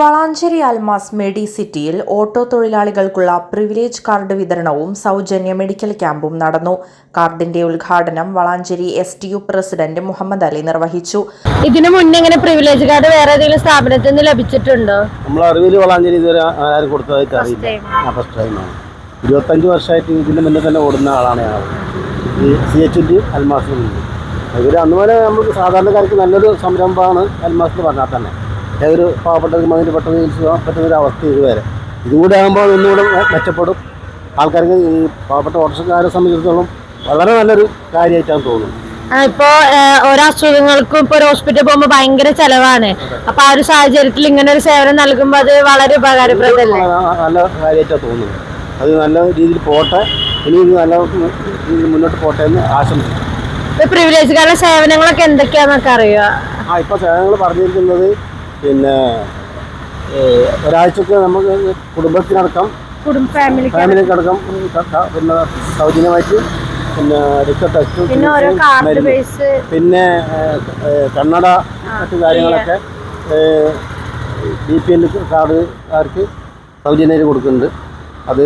വളാഞ്ചേരി അൽമാസ് മെഡി സിറ്റിയിൽ auto തൊഴിലാളികൾക്കുള്ള privilege card വിതരണവും സൗജന്യ മെഡിക്കൽ ക്യാമ്പും നടന്നു. കാർഡിന്റെ ഉദ്ഘാടനം Valanchery S T U president Muhammad Ali നിർവഹിച്ചു. ഇതിനു മുന്നേ ഇങ്ങനെ പ്രിവിലേജ് കാർഡ് വേറെ ഏതെങ്കിലും സ്ഥാപനത്തിൽ നിന്ന് ലഭിച്ചിട്ടുണ്ടോ? നമ്മൾ അറിവിൽ വളാഞ്ചേരി ഇതുവരെ ആരും കൊടുത്തതായിട്ട് അറിയില്ല. ഫസ്റ്റ് ടൈമാണ് ഇരുപത്തഞ്ച് വർഷമായിട്ട് ഇതിന് മുന്നേ തന്നെ ഓടുന്ന ആളാണ് ഞാൻ. ഈ സി എച്ചിന്റെ അൽമാസിന് ഇവർ അന്ന് പോലെ നമുക്ക് സാധാരണക്കാർക്ക് നല്ലൊരു സംരംഭമാണ് അൽമാസ് എന്ന് പറഞ്ഞാൽ തന്നെ. ഏതൊരു പാവപ്പെട്ടവർക്ക് മതിന് പെട്ടെന്ന് ചികിത്സിക്കാൻ പറ്റുന്ന ഒരു അവസ്ഥ ഇതുവരെ ഇതും കൂടെ ആകുമ്പോൾ ഒന്നുകൂടെ മെച്ചപ്പെടും. ആൾക്കാർക്ക് ഈ പാവപ്പെട്ട ഓട്ടോറിക്ഷക്കാരെ സംബന്ധിച്ചിടത്തോളം വളരെ നല്ലൊരു കാര്യമായിട്ടാണ് തോന്നുന്നത്. ആ, ഇപ്പൊ ഏഹ്, ഓരോ അസുഖങ്ങൾക്കും ഇപ്പൊ ഒരു ഹോസ്പിറ്റലിൽ പോകുമ്പോൾ ഭയങ്കര ചെലവാണ്. അപ്പൊ ആ ഒരു സാഹചര്യത്തിൽ ഇങ്ങനെ ഒരു സേവനം നൽകുമ്പോൾ അത് വളരെ ഉപകാരപ്രദമല്ലേ? നല്ല കാര്യമായിട്ടാണ് തോന്നുന്നത്. അത് നല്ല രീതിയിൽ പോട്ടെ. ഇനി നല്ല രീതിയിൽ മുന്നോട്ട് പോട്ടെ എന്ന് ആശംസിക്കുന്നു. ഇപ്പൊ പ്രിവിലേജ് കാർഡിലെ സേവനങ്ങളൊക്കെ എന്തൊക്കെയാന്നൊക്കെ അറിയുക. ആ ഇപ്പോൾ സേവനങ്ങൾ പറഞ്ഞിരിക്കുന്നത് പിന്നെ ഒരാഴ്ചക്ക് നമുക്ക് കുടുംബത്തിനടക്കം കുടുംബ ഫാമിലി ഫാമിലിക്കടക്കം പിന്നെ സൗജന്യമായിട്ട് പിന്നെ അടുത്ത ടെസ്റ്റ് പിന്നെ കണ്ണട മറ്റു കാര്യങ്ങളൊക്കെ ബി പി എൽ കാർഡുകാർക്ക് സൗജന്യമായിട്ട് കൊടുക്കുന്നുണ്ട്. അത്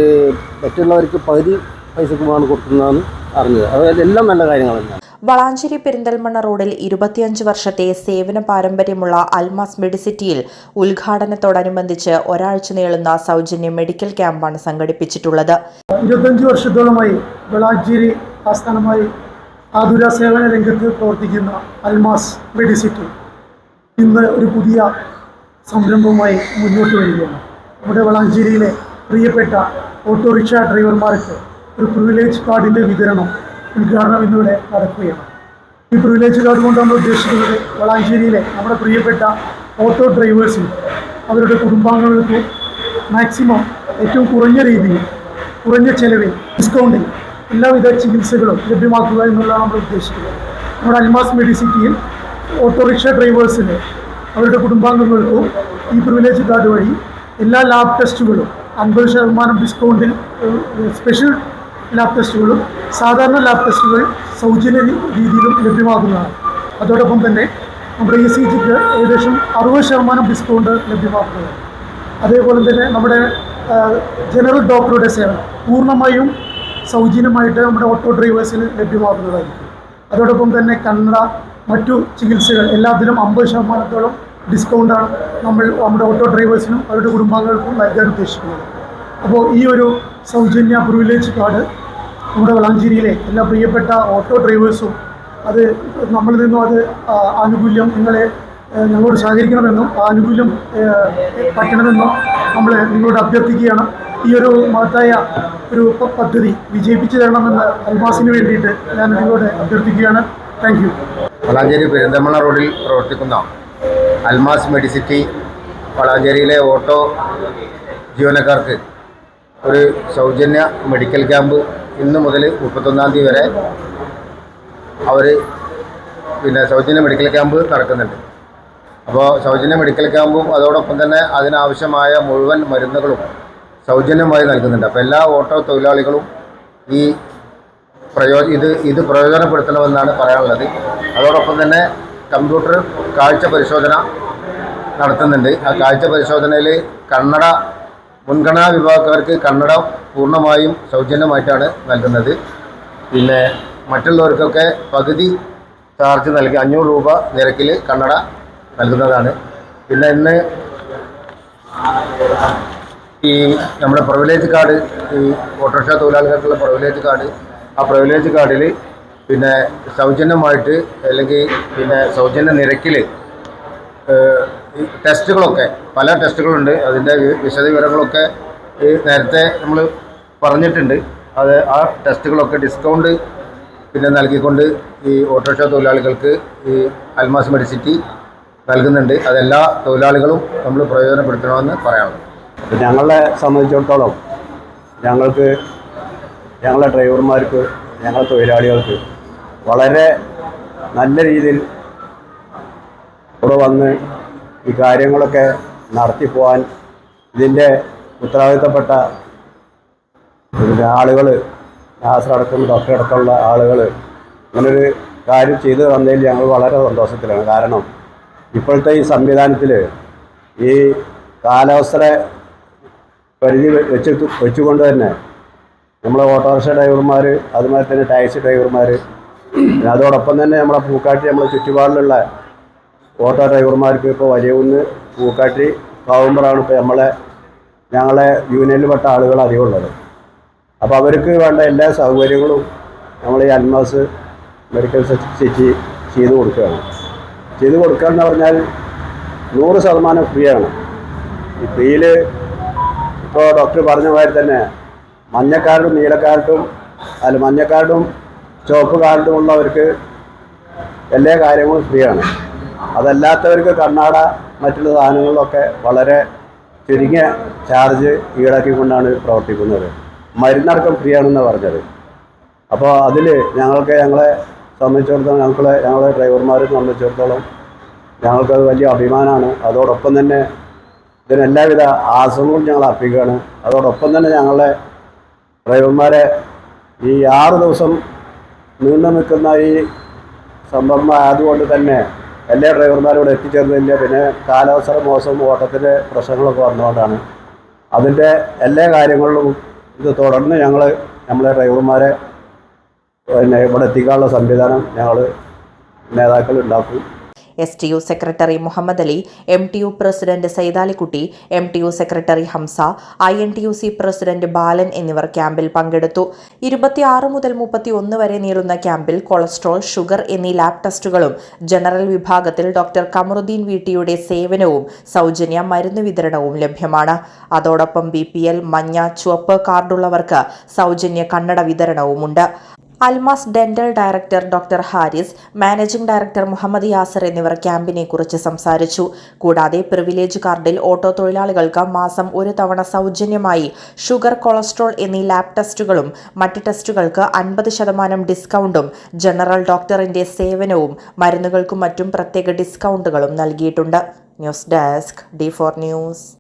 മറ്റുള്ളവർക്ക് പകുതി പൈസക്കുമാണ് കൊടുക്കുന്നതെന്ന് അറിഞ്ഞത്. അത് എല്ലാം നല്ല കാര്യങ്ങൾ തന്നെയാണ്. വളാഞ്ചേരി പെരിന്തൽമണ്ണ റോഡിൽ ഇരുപത്തിയഞ്ച് വർഷത്തെ സേവന പാരമ്പര്യമുള്ള അൽമാസ് മെഡിസിറ്റിയിൽ ഉദ്ഘാടനത്തോടനുബന്ധിച്ച് ഒരാഴ്ച നീളുന്ന സൗജന്യ മെഡിക്കൽ ക്യാമ്പാണ് സംഘടിപ്പിച്ചിട്ടുള്ളത്. ഇരുപത്തഞ്ച് വർഷത്തോളമായി വളാഞ്ചേരി ആസ്ഥാനമായി ആതുര സേവന രംഗത്ത് പ്രവർത്തിക്കുന്ന അൽമാസ് മെഡിസിറ്റി ഇന്ന് ഒരു പുതിയ സംരംഭവുമായി മുന്നോട്ട് വരികയാണ്. നമ്മുടെ വളാഞ്ചേരിയിലെ പ്രിയപ്പെട്ട ഓട്ടോറിക്ഷ ഡ്രൈവർമാർക്ക് ഒരു പ്രിവിലേജ് കാർഡിന്റെ വിതരണം ഉദ്ഘാടനം ഇന്നിവിടെ നടക്കുകയാണ്. ഈ പ്രിവിലേജ് കാർഡ് കൊണ്ട് നമ്മൾ ഉദ്ദേശിക്കുന്നത് വളാഞ്ചേരിയിലെ നമ്മുടെ പ്രിയപ്പെട്ട ഓട്ടോ ഡ്രൈവേഴ്സിന് അവരുടെ കുടുംബാംഗങ്ങൾക്ക് മാക്സിമം ഏറ്റവും കുറഞ്ഞ രീതിയിൽ കുറഞ്ഞ ചെലവിൽ ഡിസ്കൗണ്ടിൽ എല്ലാവിധ ചികിത്സകളും ലഭ്യമാക്കുക എന്നുള്ളതാണ് നമ്മൾ ഉദ്ദേശിക്കുന്നത്. നമ്മുടെ അൽമാസ് മെഡിസിറ്റിയിൽ ഓട്ടോറിക്ഷ ഡ്രൈവേഴ്സിന് അവരുടെ കുടുംബാംഗങ്ങൾക്കും ഈ പ്രിവിലേജ് കാർഡ് വഴി എല്ലാ ലാബ് ടെസ്റ്റുകളും അൻപത് ശതമാനം ഡിസ്കൗണ്ടിൽ സ്പെഷ്യൽ ലാബ് ടെസ്റ്റുകളും സാധാരണ ലാബ് ടെസ്റ്റുകൾ സൗജന്യ രീതിയിലും ലഭ്യമാകുന്നതാണ്. അതോടൊപ്പം തന്നെ നമ്മുടെ ഇ സി ജിക്ക് ഏകദേശം അറുപത് ശതമാനം ഡിസ്കൗണ്ട് ലഭ്യമാക്കുന്നത് അതേപോലെ തന്നെ നമ്മുടെ ജനറൽ ഡോക്ടറുടെ സേവനം പൂർണമായും സൗജന്യമായിട്ട് നമ്മുടെ ഓട്ടോ ഡ്രൈവേഴ്സിന് ലഭ്യമാക്കുന്നതായിരിക്കും അതോടൊപ്പം തന്നെ കന്നഡ മറ്റു ചികിത്സകൾ എല്ലാത്തിലും അമ്പത് ശതമാനത്തോളം ഡിസ്കൗണ്ടാണ് നമ്മൾ നമ്മുടെ ഓട്ടോ ഡ്രൈവേഴ്സിനും അവരുടെ കുടുംബാംഗങ്ങൾക്കും നൽകാൻ ഉദ്ദേശിക്കുന്നത്. അപ്പോൾ ഈ ഒരു സൗജന്യ പ്രിവിലേജ് കാർഡ് നമ്മുടെ വളാഞ്ചേരിയിലെ എല്ലാ പ്രിയപ്പെട്ട ഓട്ടോ ഡ്രൈവേഴ്സും അത് നമ്മളിൽ നിന്നും അത് ആനുകൂല്യം നിങ്ങളെ ഞങ്ങളോട് സഹകരിക്കണമെന്നും ആനുകൂല്യം പറ്റണമെന്നും നമ്മൾ നിങ്ങളോട് അഭ്യർത്ഥിക്കുകയാണ്. ഈ ഒരു മഹത്തായ ഒരു പദ്ധതി വിജയിപ്പിച്ചു തരണമെന്ന് അൽമാസിന് വേണ്ടിയിട്ട് ഞാൻ നിങ്ങളോട് അഭ്യർത്ഥിക്കുകയാണ്. താങ്ക് യു വളാഞ്ചേരി പെരിന്തമണ്ണ റോഡിൽ പ്രവർത്തിക്കുന്ന അൽമാസ് മെഡിസിറ്റി വളാഞ്ചേരിയിലെ ഓട്ടോ ജീവനക്കാർക്ക് ഒരു സൗജന്യ മെഡിക്കൽ ക്യാമ്പ് ഇന്ന് മുതൽ മുപ്പത്തൊന്നാം തീയതി വരെ അവർ പിന്നെ സൗജന്യ മെഡിക്കൽ ക്യാമ്പ് നടക്കുന്നുണ്ട്. അപ്പോൾ സൗജന്യ മെഡിക്കൽ ക്യാമ്പും അതോടൊപ്പം തന്നെ അതിനാവശ്യമായ മുഴുവൻ മരുന്നുകളും സൗജന്യമായി നൽകുന്നുണ്ട്. അപ്പോൾ എല്ലാ ഓട്ടോ തൊഴിലാളികളും ഈ പ്രയോ ഇത് ഇത് പ്രയോജനപ്പെടുത്തണമെന്നാണ് പറയാനുള്ളത്. അതോടൊപ്പം തന്നെ കമ്പ്യൂട്ടർ കാഴ്ച പരിശോധന നടത്തുന്നുണ്ട്. ആ കാഴ്ച പരിശോധനയിൽ കന്നഡ മുൻഗണനാ വിഭാഗക്കാർക്ക് കന്നഡ പൂർണമായും സൗജന്യമായിട്ടാണ് നൽകുന്നത്. പിന്നെ മറ്റുള്ളവർക്കൊക്കെ പകുതി ചാർജ് നൽകി അഞ്ഞൂറ് രൂപ നിരക്കിൽ കന്നഡ നൽകുന്നതാണ്. പിന്നെ ഇന്ന് ഈ നമ്മുടെ പ്രിവിലേജ് കാർഡ് ഈ ഓട്ടോറിക്ഷ തൊഴിലാളികൾക്കുള്ള പ്രിവിലേജ് കാർഡ് ആ പ്രിവിലേജ് കാർഡിൽ പിന്നെ സൗജന്യമായിട്ട് അല്ലെങ്കിൽ പിന്നെ സൗജന്യ നിരക്കിൽ ടെസ്റ്റുകളൊക്കെ പല ടെസ്റ്റുകളുണ്ട്. അതിന്റെ വിശദവിവരങ്ങളൊക്കെ നേരത്തെ നമ്മൾ പറഞ്ഞിട്ടുണ്ട്. അത് ആ ടെസ്റ്റുകളൊക്കെ ഡിസ്കൗണ്ട് പിന്നെ നൽകിക്കൊണ്ട് ഈ ഓട്ടോറിക്ഷ തൊഴിലാളികൾക്ക് ഈ അൽമാസ് മെഡിസിറ്റി നൽകുന്നുണ്ട്. അതെല്ലാ തൊഴിലാളികളും നമ്മൾ പ്രയോജനപ്പെടുത്തണമെന്ന് പറയാനുള്ളത് ഞങ്ങളെ സംബന്ധിച്ചിടത്തോളം ഞങ്ങൾക്ക് ഞങ്ങളെ ഡ്രൈവർമാർക്ക് ഞങ്ങളെ തൊഴിലാളികൾക്ക് വളരെ നല്ല രീതിയിൽ ഇവിടെ വന്ന് ഈ കാര്യങ്ങളൊക്കെ നടത്തി പോകാൻ ഇതിന്റെ ഉത്തരവാദിത്തപ്പെട്ട ആളുകൾ നാസറടക്കം ഡോക്ടർ അടക്കമുള്ള ആളുകൾ അങ്ങനൊരു കാര്യം ചെയ്തു തന്നതിൽ ഞങ്ങൾ വളരെ സന്തോഷത്തിലാണ്. കാരണം ഇപ്പോഴത്തെ ഈ സംവിധാനത്തിൽ ഈ കാലാവസ്ഥ പരിധി വെച്ച് വെച്ചുകൊണ്ട് തന്നെ നമ്മളെ ഓട്ടോറിക്ഷ ഡ്രൈവർമാർ അതുമാതിരി തന്നെ ടാക്സി ഡ്രൈവർമാർ അതോടൊപ്പം തന്നെ നമ്മളെ പൂക്കാട്ടി നമ്മളെ ചുറ്റുപാടിലുള്ള ഓട്ടോ ഡ്രൈവർമാർക്ക് ഇപ്പോൾ വലിയകുന്ന് പൂക്കാട്ടി പാവുമ്പോഴാണ് ഇപ്പോൾ നമ്മളെ ഞങ്ങളെ യൂണിയനിൽപ്പെട്ട ആളുകൾ അറിവുള്ളത്. അപ്പോൾ അവർക്ക് വേണ്ട എല്ലാ സൗകര്യങ്ങളും നമ്മൾ ഈ അൽമാസ് മെഡിക്കൽ സിറ്റി ചെയ്തു കൊടുക്കുകയാണ്. ചെയ്തു കൊടുക്കുക എന്ന് പറഞ്ഞാൽ നൂറ് ശതമാനം ഫ്രീയാണ്. ഈ ഫ്രീയിൽ ഇപ്പോൾ ഡോക്ടർ പറഞ്ഞ മാതിരി തന്നെ മഞ്ഞക്കാർഡും നീലക്കാർഡും അല്ല മഞ്ഞക്കാർഡും ചുവപ്പ് കാർഡും ഉള്ളവർക്ക് എല്ലാ കാര്യങ്ങളും ഫ്രീയാണ്. അതല്ലാത്തവർക്ക് കണ്ണാട മറ്റുള്ള സാധനങ്ങളിലൊക്കെ വളരെ ചുരുങ്ങിയ ചാർജ് ഈടാക്കിക്കൊണ്ടാണ് പ്രവർത്തിക്കുന്നത്. മരുന്നടക്കം ഫ്രീ ആണെന്ന് പറഞ്ഞത്. അപ്പോൾ അതിൽ ഞങ്ങൾക്ക് ഞങ്ങളെ സംബന്ധിച്ചിടത്തോളം ഞങ്ങളെ ഞങ്ങളെ ഡ്രൈവർമാരെ സംബന്ധിച്ചിടത്തോളം ഞങ്ങൾക്കത് വലിയ അഭിമാനമാണ് അതോടൊപ്പം തന്നെ ഇതിനെല്ലാവിധ ആശ്രമങ്ങളും ഞങ്ങൾ അർപ്പിക്കുകയാണ്. അതോടൊപ്പം തന്നെ ഞങ്ങളെ ഡ്രൈവർമാരെ ഈ ആറ് ദിവസം നീണ്ടു നിൽക്കുന്ന ഈ സംഭവം ആയതുകൊണ്ട് തന്നെ എല്ലാ ഡ്രൈവർമാരും ഇവിടെ എത്തിച്ചേർന്നില്ല പിന്നെ കാലാവസ്ഥ മോശം ഓട്ടത്തിന്റെ പ്രശ്നങ്ങളൊക്കെ വന്നുകൊണ്ടാണ് അതിന്റെ എല്ലാ കാര്യങ്ങളിലും ഇത് തുടർന്ന് ഞങ്ങൾ നമ്മളെ ഡ്രൈവർമാരെ പിന്നെ ഇവിടെ എത്തിക്കാനുള്ള സംവിധാനം ഞങ്ങൾ നേതാക്കൾ ഉണ്ടാക്കും. S T U secretary Muhammad Ali M T U president Saithalikutty M T U secretary Hamza I N T U C president Balan എന്നിവർ ക്യാമ്പിൽ പങ്കെടുത്തു. ഇരുപത്തിയാറ് മുതൽ മുപ്പത്തി ഒന്ന് വരെ നീളുന്ന ക്യാമ്പിൽ കൊളസ്ട്രോൾ ഷുഗർ എന്നീ ലാബ് ടെസ്റ്റുകളും ജനറൽ വിഭാഗത്തിൽ ഡോക്ടർ കമറുദ്ദീൻ വീട്ടിയുടെ സേവനവും സൗജന്യ മരുന്ന് വിതരണവും ലഭ്യമാണ്. അതോടൊപ്പം ബി പി എൽ മഞ്ഞ ചുവപ്പ് കാർഡുള്ളവർക്ക് സൗജന്യ കണ്ണട വിതരണവുമുണ്ട്. Almas dental director doctor Haris managing director Muhammad Yasir എന്നിവർ ക്യാമ്പിനെ കുറിച്ച് സംസാരിച്ചു. കൂടാതെ പ്രിവിലേജ് കാർഡിൽ ഓട്ടോ തൊഴിലാളികൾക്ക് മാസം ഒരു തവണ സൗജന്യമായി ഷുഗർ കൊളസ്ട്രോൾ എന്നീ ലാബ് ടെസ്റ്റുകളും മറ്റ് ടെസ്റ്റുകൾക്ക് അൻപത് ശതമാനം ഡിസ്കൗണ്ടും ജനറൽ ഡോക്ടറിന്റെ സേവനവും മരുന്നുകൾക്കും മറ്റും പ്രത്യേക ഡിസ്കൗണ്ടുകളും നൽകിയിട്ടുണ്ട്. News desk D four news.